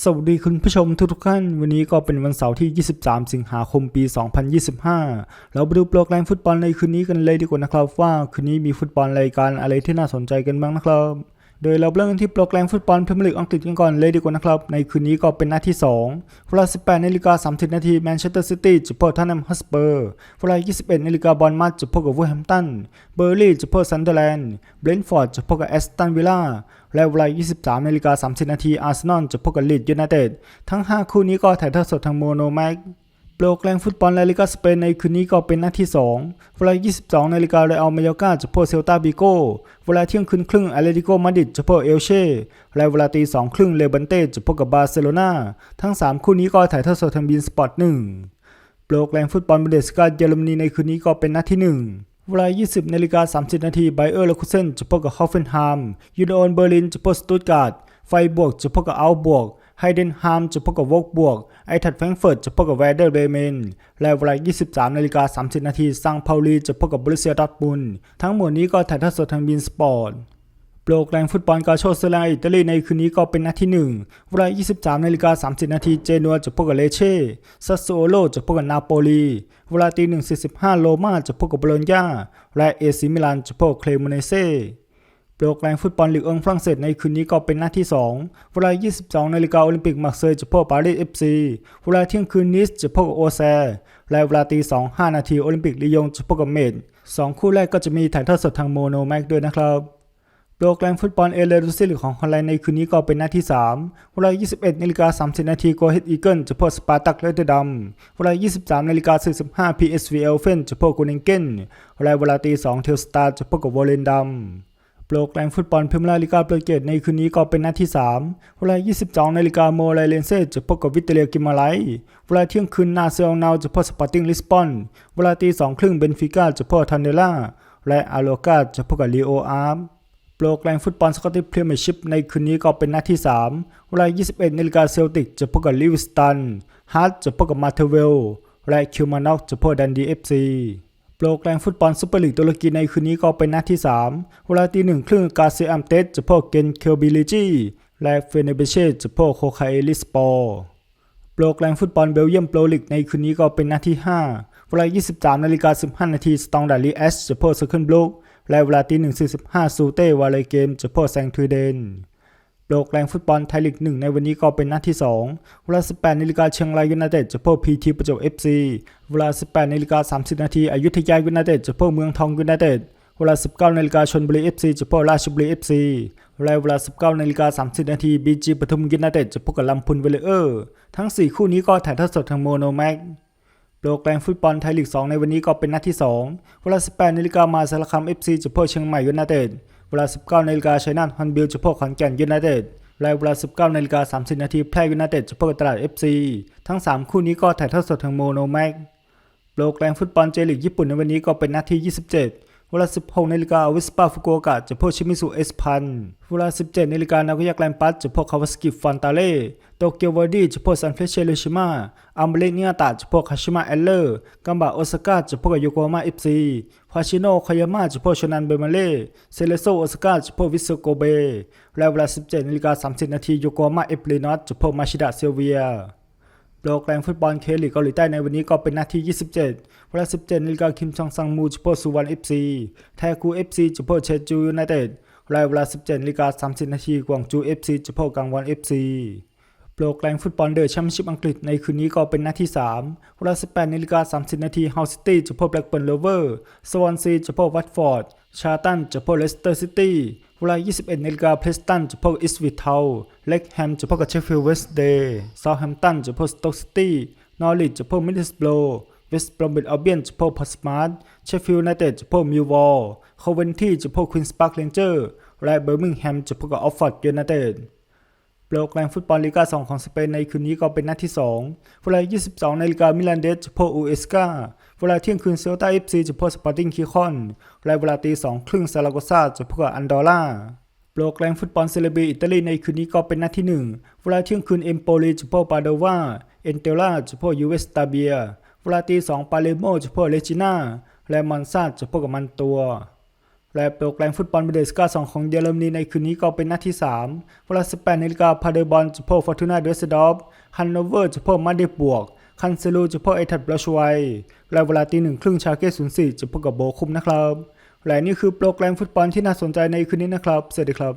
สวัสดีคุณผู้ชมทุกๆท่าน วันนี้ก็เป็นวันเสาร์ที่ 23 สิงหาคมปี 2025 เราไปดูโปรแกรมฟุตบอลในคืนนี้กันเลยดีกว่านะครับ ว่าคืนนี้มีฟุตบอลรายการอะไรที่น่าสนใจกันบ้างนะครับ โดยเราเริ่มที่โปรแกรมฟุตบอลพรีเมียร์ลีกอังกฤษกันก่อนเลยดีกว่านะครับ ในคืนนี้ก็เป็นนัดที่2เวลา 18นาฬิกา30นาทีแมนเชสเตอร์ซิตี้จะพบทันแนมฮัสเปอร์เวลา 21นาฬิกาบอลมัดจะพบกับวูแฮมตัน เบอร์ลี่จะพบซันเดอร์แลนด์ เบรนท์ฟอร์ดจะพบกับแอสตันวิลล่า และเวลา 23นาฬิกา30นาทีอาร์เซนอลจะพบกับลีดยูไนเต็ด ทั้ง 5 คู่นี้ก็ถ่ายทอดสดทางโมโนแม็ก โปรแกรมฟุตบอลลาลิกาสเปนในคืนนี้ก็เป็นนัดที่ 2 เวลา 22 นาฬิกาเรอัลมาโยกาจะพบเซลตาบิโกเวลาเที่ยงคืนครึ่งอาเลติโกมาดริดจะพบเอลเช่และเวลาตีสองครึ่งเลบันเต้จะพบกับบาร์เซโลนาทั้ง 3 คู่นี้ก็ถ่ายทอดสดทางบีนสปอร์ตหนึ่งโปรแกรมฟุตบอลบุนเดสกาเยอรมนีในคืนนี้ก็เป็นนัดที่ 1เวลา 20 นาฬิกา 30 นาที ไบเออร์เลคุเซนจะพบกับฮอฟเฟนไฮม์ยูโดนเบอร์ลินจะพบสตุตการ์ด ไฟบวกจะพบกับอัลบวก ไฮเดนฮามจะพบกับวอกบวก ไอทัดแฟรงเฟิร์ตจะพบกับแวร์เดอร์เบเมน และเวลา 23 นาฬิกา 30 นาทีซังเปาลีจะพบกับบรูเซียดอทมุนทั้งหมดนี้ก็ถ่ายทอดสดทางบินสปอร์ตโปรแกรมฟุตบอลกาโชเซลาอิตาลีในคืนนี้ก็เป็นนัดที่ 1 เวลา 23 นาฬิกา 30 นาทีเจนัวจะพบกับเลเช่ซัสโซโลจะพบกับนาโปลี เวลาตี1.45โรม่าจะพบกับโบโลญญาและเอซิมิลานจะพบกับเคลโมเนเซ่ โปรแกรมฟุตบอลลีกเอิงฝรั่งเศสในคืนนี้ก็เป็นนัดที่ 2 เวลา 22 นาฬิกาโอลิมปิกมาร์เซย์จะพบปารีสเอฟซีเวลาเที่ยงคืนนิสจะพบกับโอแซและเวลาตี2 5นาทีโอลิมปิกลียงจะพบกับเมดสองคู่แรกก็จะมีถ่ายทอดสดทางโมโนแม็กด้วยนะครับโปรแกรมฟุตบอลเอเลรูซิลของฮอลแลนด์ในคืนนี้ก็เป็นนัดที่ 3 เวลา 21นาฬิกา30นาทีโกเฮดอีเกิลจะพบสปาร์ตักเลเตอร์ดัมเวลา 23นาฬิกา45 PSV เอลเฟนจะพบกูนิงเกนและเวลาตี2เทลสตาร์จะพบกับวอลเลนดัม โปรแกรมฟุตบอลพรีเมียร์ลีกาโปรเกสในคืนนี้ก็เป็นนัดที่ 3 เวลา 22นาฬิกาโมไลเลนเซ่จะพบกับวิตเตเลียกิมาไลเวลาเที่ยงคืนนาเซลนาวจะพบสปอร์ติ้งลิสบอน เวลาตี2ครึ่งเบนฟิก้าจะพบทันเดล่า และอาโลกาจะพบกับลีโออาร์มโปรแกรมฟุตบอลสกอตติชพรีเมียร์ชิพในคืนนี้ก็เป็นนัดที่ 3 เวลา 21นาฬิกาเซลติกจะพบกับลิวิสตันฮาร์ตจะพบกับมาเทเวล และคิวมานอกจะพบกับดันดีเอฟซี โปรแกรมฟุตบอลซูเปอร์ลีกตุรกีในคืนนี้ก็เป็นนัดที่ 3 เวลาตีหนึ่งครึ่งกาเซอัมเตสจะพบเกนเคลบิลิจีและเฟเนเบเช่จะพบโคคาเอลิสปอร์โปรแกรมฟุตบอลเบลเยียมโปรลีกในคืนนี้ก็เป็นนัดที่ 5 เวลา 23นาฬิกา15นาทีสตองดาลีเอสจะพบเซอร์เคิลบลูกและเวลาตี1.45ซูเต้วาเลเกมจะพบแซงทูเดน โปรแกรมฟุตบอลไทยลีก1ในวันนี้ก็เป็นนัดที่ 2 เวลา 18นาฬิกาเชียงรายยูไนเต็ดจะพบพีทีประจวบเอฟซีเวลา 18นาฬิกา30นาทีอยุธยายูไนเต็ดจะพบเมืองทองยูไนเต็ดเวลา 19นาฬิกาชลบุรีเอฟซีจะพบราชบุรีเอฟซีและเวลา 19นาฬิกา30นาทีบีจีปทุมยูไนเต็ดจะพบกับลำพูนเวลเลอร์ ทั้ง 4 คู่นี้ก็ถ่ายทอดสดทางโมโนแม็กโปรแกรมฟุตบอลไทยลีก 2 ในวันนี้ก็เป็นนัดที่ 2 เวลา 18นาฬิกามาสารคามเอฟซีจะพบเชียงใหม่ยูไนเต็ด เวลา 19นาฬิกาชัยนาทฮอนบิลจะพบขอนแก่นยูไนเต็ดและเวลา 19นาฬิกา30นาทีแพร่ยูไนเต็ดจะพบกับตลาด FC ทั้ง 3 คู่นี้ก็ถ่ายทอดสดทางโมโนแม็กโปรแกรมฟุตบอลเจลีกญี่ปุ่นในวันนี้ก็เป็นนัดที่ 27 เวลา 16นาฬิกาวิสปาฟุกุโอกะจะพบชิมิสุเอสพันเวลา 17นาฬิกานาโกย่าแกลมปัสจะพบคาวาสกิฟอนตาเล่โตเกียววอร์ดี้จะพบซันเฟรเชโรชิมาอัมเบเลเนียตะจะพบคาชิมะเอลเลอร์กัมบะโอซาก้าจะพบกับโยโกฮาม่าเอฟซีฟาชิโนคายาม่าจะพบชนันเบมาเล่เซเลโซโอซาก้าจะพบวิสโกเบและเวลา 17นาฬิกา30นาทีโยโกฮาม่าเอฟลีนอตจะพบมาชิดะเซลเวีย โปรแกรมฟุตบอลเคลีกเกาหลีใต้ในวันนี้ก็เป็นนาที่27เวลา17นาฬิกาคิมชองซังมูจะพบสุวรรณเอฟซีแทคูเอฟซีจะพบเชจูยูไนเต็ดและเวลา17นาฬิกา30นาทีกวางจูเอฟซีจะพบกังวอนเอฟซี โปรแกรมฟุตบอลเดอะแชมเปี้ยนชิพอังกฤษในคืนนี้ก็เป็นนัดที่ 3 เวลา 18นาฬิกา30 นาทีเฮาซิตี้จะพบแบล็กเบิร์นโลเวอร์สวอนซีจะพบวัตฟอร์ด ชาร์ตันจะพบเลสเตอร์ซิตี้เวลา 21นาฬิกาเพลสตันจะพบอิสวิทเทลเล็กแฮมจะพบกับเชฟฟิลด์เวสต์เดย์เซาท์แฮมตันจะพบสโต๊กซิตี้นอริทจะพบมิดดิสโบรเวสต์บรอมบิดอัลเบียนจะพบพอสมาร์ทเชฟฟิลด์ไนเต็ดจะพบมิลวอลโคเวนที่จะพบควีนส์ปาร์คเรนเจอร์และเบอร์มิงแฮมจะพบกับออฟฟอร์ดยูไนเต็ด โปรแกรมฟุตบอลลีกา 2 ของสเปนในคืนนี้ก็เป็นนัดที่ 2 เวลา 22นาฬิกามิลานเดสจะพบอูเอสกาเวลาเที่ยงคืนเซลตาเอฟซีจะพบสปอร์ติ้งคิคอนและเวลาตีสองครึ่งซาราโกซาจะพบกับอันดอร่าโปรแกรมฟุตบอลเซเลบีอิตาลีในคืนนี้ก็เป็นนัดที่ 1 เวลาเที่ยงคืนเอมโปลีจะพบปาโดวาเอนเตล่าจะพบยูเวสตาเบีย เวลาตีสองปาเลโมจะพบเลจิน่าและมอนซาจะพบกับมันตัว และโปรแกรมฟุตบอลเบเดสกา2ของเยอรมนีในคืนนี้ก็เป็นนัดที่ 3 เวลา 18นาฬิกาพาเดอร์บอลจะพบฟอร์ตูนาเดสดอฟฮันโนเวอร์จะพบมาเดบวก คันเซลูจะพบเอทัดบลัชไวและเวลาตีหนึ่งครึ่งชาเก้04จะพบกับโบคุมนะครับ และนี่คือโปรแกรมฟุตบอลที่น่าสนใจในคืนนี้นะครับ สวัสดีครับ